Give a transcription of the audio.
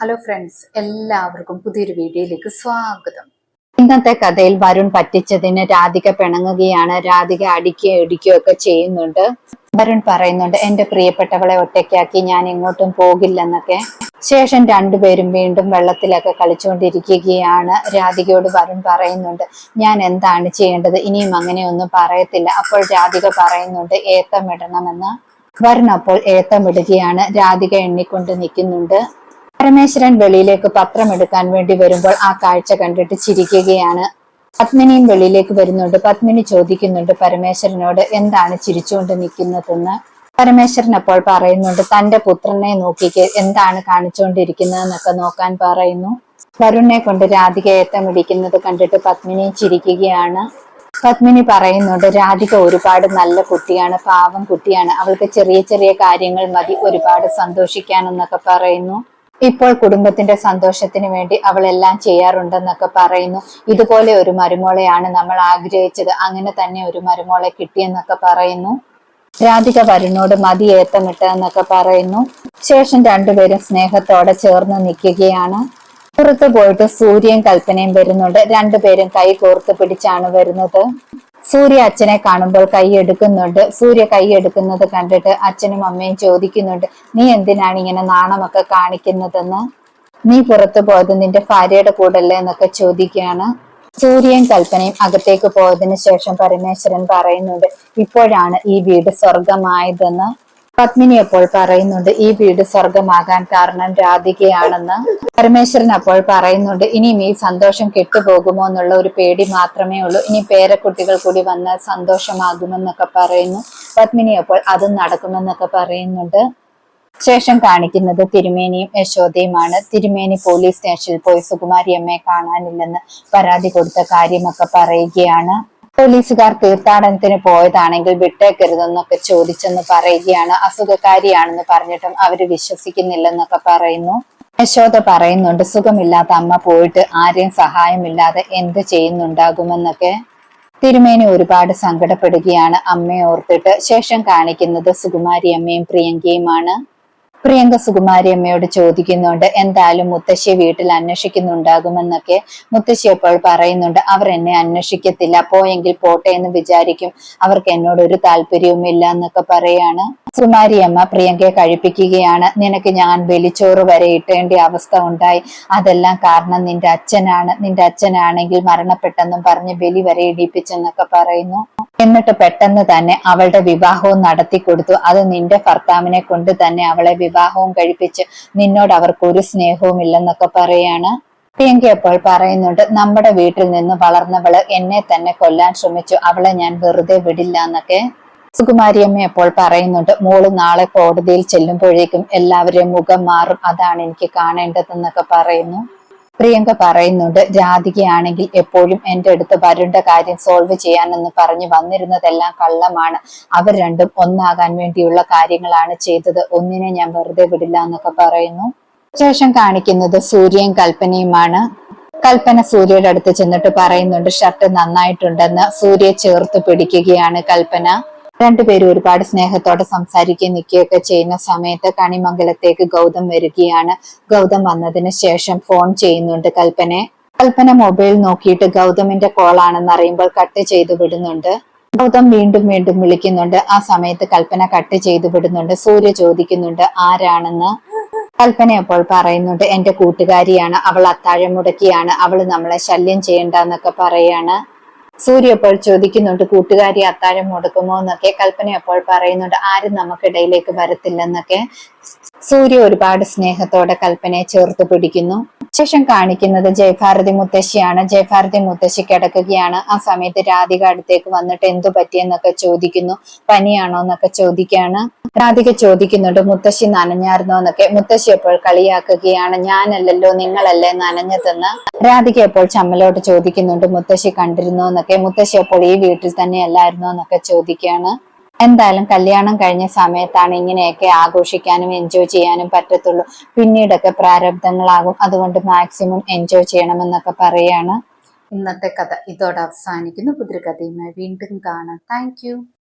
Hello friends എല്ലാവർക്കും പുതിയൊരു വീഡിയോയിലേക്ക് സ്വാഗതം. ഇന്നത്തെ കഥയിൽ വരുൺ പറ്റിച്ചതിന് രാധിക പിണങ്ങുകയാണ്. രാധിക അടിക്കുകയോ ഇടിക്കുകയോ ഒക്കെ ചെയ്യുന്നുണ്ട്. വരുൺ പറയുന്നുണ്ട് എന്റെ പ്രിയപ്പെട്ടവളെ ഒറ്റയ്ക്കാക്കി ഞാൻ എങ്ങോട്ടും പോകില്ലെന്നൊക്കെ. ശേഷം രണ്ടുപേരും വീണ്ടും വെള്ളത്തിലൊക്കെ കളിച്ചുകൊണ്ടിരിക്കുകയാണ്. രാധികയോട് വരുൺ പറയുന്നുണ്ട് ഞാൻ എന്താണ് ചെയ്യേണ്ടത്? ഇനിയും അങ്ങനെയൊന്നും പറയത്തില്ല. അപ്പോൾ രാധിക പറയുന്നുണ്ട് ഏത്തമിടണമെന്ന് വരുൺ അപ്പോൾ ഏത്തമിടുകയാണ് രാധിക എണ്ണിക്കൊണ്ട് നിൽക്കുന്നുണ്ട്. പരമേശ്വരൻ വെളിയിലേക്ക് പത്രം എടുക്കാൻ വേണ്ടി വരുമ്പോൾ ആ കാഴ്ച കണ്ടിട്ട് ചിരിക്കുകയാണ്. പത്മിനിയും വെളിയിലേക്ക് വരുന്നുണ്ട്. പത്മിനി ചോദിക്കുന്നുണ്ട് പരമേശ്വരനോട് എന്താണ് ചിരിച്ചുകൊണ്ട് നിൽക്കുന്നതെന്ന്? പരമേശ്വരൻ അപ്പോൾ പറയുന്നുണ്ട് തന്റെ പുത്രനെ നോക്കി എന്താണ് കാണിച്ചുകൊണ്ടിരിക്കുന്നതെന്നൊക്കെ നോക്കാൻ പറയുന്നു. വരുണിനെ കൊണ്ട് രാധിക ഏത്തമിടിക്കുന്നത് കണ്ടിട്ട് പത്മിനി ചിരിക്കുകയാണ്. പത്മിനി പറയുന്നുണ്ട് രാധിക ഒരുപാട് നല്ല കുട്ടിയാണ് പാവം കുട്ടിയാണ്. അവൾക്ക് ചെറിയ ചെറിയ കാര്യങ്ങൾ മതി ഒരുപാട് സന്തോഷിക്കാനെന്നൊക്കെ പറയുന്നു. ഇപ്പോൾ കുടുംബത്തിന്റെ സന്തോഷത്തിന് വേണ്ടി അവൾ എല്ലാം ചെയ്യാറുണ്ടെന്നൊക്കെ പറയുന്നു. ഇതുപോലെ ഒരു മരുമോളെയാണ് നമ്മൾ ആഗ്രഹിച്ചത്. അങ്ങനെ തന്നെ ഒരു മരുമോളെ കിട്ടിയെന്നൊക്കെ പറയുന്നു. രാധിക വരുണോട് മതി ഏത്തമിട്ടെന്നൊക്കെ പറയുന്നു. ശേഷം രണ്ടുപേരും സ്നേഹത്തോടെ ചേർന്ന് നിൽക്കുകയാണ്. പുറത്തു പോയിട്ട് സൂര്യൻ കൽപ്പനയും വരുന്നുണ്ട്. രണ്ടുപേരും കൈ കോർത്ത് പിടിച്ചാണ് വരുന്നത്. സൂര്യ അച്ഛനെ കാണുമ്പോൾ കൈ എടുക്കുന്നുണ്ട്. സൂര്യ കൈയെടുക്കുന്നത് കണ്ടിട്ട് അച്ഛനും അമ്മയും ചോദിക്കുന്നുണ്ട് നീ എന്തിനാണ് ഇങ്ങനെ നാണമൊക്കെ കാണിക്കുന്നതെന്ന്? നീ പുറത്തു പോയത് നിന്റെ ഭാര്യയുടെ കൂടല്ലേ എന്നൊക്കെ ചോദിക്കുകയാണ്. സൂര്യൻ കൽപ്പനയും അകത്തേക്ക് പോയതിനു ശേഷം പരമേശ്വരൻ പറയുന്നുണ്ട് ഇപ്പോഴാണ് ഈ വീട് സ്വർഗമായതെന്ന് പത്മിനി അപ്പോൾ പറയുന്നുണ്ട് ഈ വീട് സ്വർഗമാകാൻ കാരണം രാധികയാണെന്ന്. പരമേശ്വരൻ അപ്പോൾ പറയുന്നുണ്ട് ഇനിയും ഈ സന്തോഷം കെട്ടുപോകുമോ എന്നുള്ള ഒരു പേടി മാത്രമേ ഉള്ളൂ. ഇനി പേരക്കുട്ടികൾ കൂടി വന്നാൽ സന്തോഷമാകുമെന്നൊക്കെ പറയുന്നു. പത്മിനി അപ്പോൾ അതും നടക്കുമെന്നൊക്കെ പറയുന്നുണ്ട്. ശേഷം കാണിക്കുന്നത് തിരുമേനിയും യശോദയുമാണ്. തിരുമേനി പോലീസ് സ്റ്റേഷനിൽ പോയി സുകുമാരി അമ്മയെ കാണാനില്ലെന്ന് പരാതി കൊടുത്ത കാര്യമൊക്കെ പറയുകയാണ്. പോലീസുകാർ തീർത്ഥാടനത്തിന് പോയതാണെങ്കിൽ വിട്ടേക്കരുതെന്നൊക്കെ ചോദിച്ചെന്ന് പറയുകയാണ് അസുഖക്കാരിയാണെന്ന് പറഞ്ഞിട്ടും അവർ വിശ്വസിക്കുന്നില്ലെന്നൊക്കെ പറയുന്നു. യശോദ പറയുന്നുണ്ട് സുഖമില്ലാത്ത അമ്മ പോയിട്ട് ആരെയും സഹായമില്ലാതെ എന്ത് ചെയ്യുന്നുണ്ടാകുമെന്നൊക്കെ. തിരുമേനി ഒരുപാട് സങ്കടപ്പെടുകയാണ്. അമ്മയെ ഓർത്തിട്ട് ശേഷം കാണിക്കുന്നത് സുകുമാരി അമ്മയും പ്രിയങ്കയുമാണ്. പ്രിയങ്ക സുകുമാരി അമ്മയോട് ചോദിക്കുന്നുണ്ട് എന്തായാലും മുത്തശ്ശിയെ വീട്ടിൽ അന്വേഷിക്കുന്നുണ്ടാകുമെന്നൊക്കെ മുത്തശ്ശി അപ്പോൾ പറയുന്നുണ്ട് അവർ എന്നെ അന്വേഷിക്കത്തില്ല പോയെങ്കിൽ പോട്ടെ എന്ന് വിചാരിക്കും. അവർക്ക് എന്നോട് ഒരു താല്പര്യവും ഇല്ല എന്നൊക്കെ പറയാണ്. സുകുമാരി അമ്മ പ്രിയങ്കയെ കഴിപ്പിക്കുകയാണ്. നിനക്ക് ഞാൻ ബലിച്ചോറ് വരെ ഇട്ടേണ്ട അവസ്ഥ ഉണ്ടായി. അതെല്ലാം കാരണം നിന്റെ അച്ഛനാണ്. നിന്റെ അച്ഛനാണെങ്കിൽ മരണപ്പെട്ടെന്നും പറഞ്ഞ് ബലി വരെ ഇടിപ്പിച്ചെന്നൊക്കെ പറയുന്നു. എന്നിട്ട് പെട്ടെന്ന് തന്നെ അവളുടെ വിവാഹവും നടത്തി കൊടുത്തു. അത് നിന്റെ ഭർത്താവിനെ കൊണ്ട് തന്നെ അവളെ വിവാഹവും കഴിപ്പിച്ച് നിന്നോട് അവർക്ക് ഒരു സ്നേഹവും ഇല്ലെന്നൊക്കെ പറയാണ്. പ്രിയങ്ക അപ്പോൾ പറയുന്നുണ്ട് നമ്മുടെ വീട്ടിൽ നിന്ന് വളർന്നവൾ എന്നെ തന്നെ കൊല്ലാൻ ശ്രമിച്ചു. അവളെ ഞാൻ വെറുതെ വിടില്ല എന്നൊക്കെ. സുകുമാരിയമ്മ അപ്പോൾ പറയുന്നുണ്ട് മോൾ നാളെ കോടതിയിൽ ചെല്ലുമ്പോഴേക്കും എല്ലാവരെയും മുഖം മാറും അതാണ് എനിക്ക് കാണേണ്ടതെന്നൊക്കെ പറയുന്നു. പ്രിയങ്ക പറയുന്നുണ്ട് രാധികയാണെങ്കിൽ എപ്പോഴും എന്റെ അടുത്ത് വരുണ്ട കാര്യം സോൾവ് ചെയ്യാനെന്ന് പറഞ്ഞു വന്നിരുന്നതെല്ലാം കള്ളമാണ്. അവർ രണ്ടും ഒന്നാകാൻ വേണ്ടിയുള്ള കാര്യങ്ങളാണ് ചെയ്തത്. ഒന്നിനെ ഞാൻ വെറുതെ വിടില്ല എന്നൊക്കെ പറയുന്നു. ശേഷം കാണിക്കുന്നത് സൂര്യയും കൽപ്പനയുമാണ്. കൽപ്പന സൂര്യയുടെ അടുത്ത് ചെന്നിട്ട് പറയുന്നുണ്ട് ഷർട്ട് നന്നായിട്ടുണ്ടെന്ന്. സൂര്യ ചേർത്ത് പിടിക്കുകയാണ് കൽപ്പന. രണ്ടുപേരും ഒരുപാട് സ്നേഹത്തോടെ സംസാരിക്കുകയും നിൽക്കുകയൊക്കെ ചെയ്യുന്ന സമയത്ത് കണിമംഗലത്തേക്ക് ഗൗതം വരികയാണ്. ഗൗതം വന്നതിന് ശേഷം ഫോൺ ചെയ്യുന്നുണ്ട് കൽപ്പനെ. കൽപ്പന മൊബൈൽ നോക്കിയിട്ട് ഗൗതമിന്റെ കോൾ ആണെന്ന് അറിയുമ്പോൾ കട്ട് ചെയ്തു വിടുന്നുണ്ട്. ഗൗതം വീണ്ടും വീണ്ടും വിളിക്കുന്നുണ്ട്. ആ സമയത്ത് കൽപ്പന കട്ട് ചെയ്തു വിടുന്നുണ്ട്. സൂര്യ ചോദിക്കുന്നുണ്ട് ആരാണെന്ന്? കൽപ്പന അപ്പോൾ പറയുന്നുണ്ട് എന്റെ കൂട്ടുകാരിയാണ്. അവൾ അത്താഴം മുടക്കിയാണ്. അവൾ നമ്മളെ ശല്യം ചെയ്യണ്ട എന്നൊക്കെ പറയാണ്. സൂര്യ അപ്പോൾ ചോദിക്കുന്നുണ്ട് കൂട്ടുകാരി അത്താഴം മുടക്കുമോ? എന്നൊക്കെ. കൽപ്പന അപ്പോൾ പറയുന്നുണ്ട് ആരും നമുക്കിടയിലേക്ക് വരത്തില്ലെന്നൊക്കെ. സൂര്യ ഒരുപാട് സ്നേഹത്തോടെ കൽപ്പനയെ ചേർത്ത് പിടിക്കുന്നു. ശേഷം കാണിക്കുന്നത് ജയഭാരതി മുത്തശ്ശിയാണ്. ജയഭാരതി മുത്തശ്ശി കിടക്കുകയാണ്. ആ സമയത്ത് രാധിക അടുത്തേക്ക് വന്നിട്ട് എന്തു പറ്റിയെന്നൊക്കെ ചോദിക്കുന്നു. പനിയാണോ എന്നൊക്കെ ചോദിക്കുകയാണ്. രാധിക ചോദിക്കുന്നുണ്ട് മുത്തശ്ശി നനഞ്ഞായിരുന്നോ? എന്നൊക്കെ. മുത്തശ്ശി എപ്പോൾ കളിയാക്കുകയാണ് ഞാനല്ലല്ലോ നിങ്ങളല്ലേ നനഞ്ഞതെന്ന്? രാധിക എപ്പോൾ ചമ്മലോട്ട് ചോദിക്കുന്നുണ്ട് മുത്തശ്ശി കണ്ടിരുന്നോ? എന്നൊക്കെ. മുത്തശ്ശി അപ്പോൾ ഈ വീട്ടിൽ തന്നെ അല്ലായിരുന്നോ എന്നൊക്കെ ചോദിക്കുകയാണ്. എന്തായാലും കല്യാണം കഴിഞ്ഞ സമയത്താണ് ഇങ്ങനെയൊക്കെ ആഘോഷിക്കാനും എൻജോയ് ചെയ്യാനും പറ്റത്തുള്ളൂ. പിന്നീടൊക്കെ പ്രാരബ്ധങ്ങളാകും. അതുകൊണ്ട് മാക്സിമം എൻജോയ് ചെയ്യണമെന്നൊക്കെ പറയാണ്. ഇന്നത്തെ കഥ ഇതോടെ അവസാനിക്കുന്നു. പുതിയ കഥയുമായി വീണ്ടും കാണാം. താങ്ക്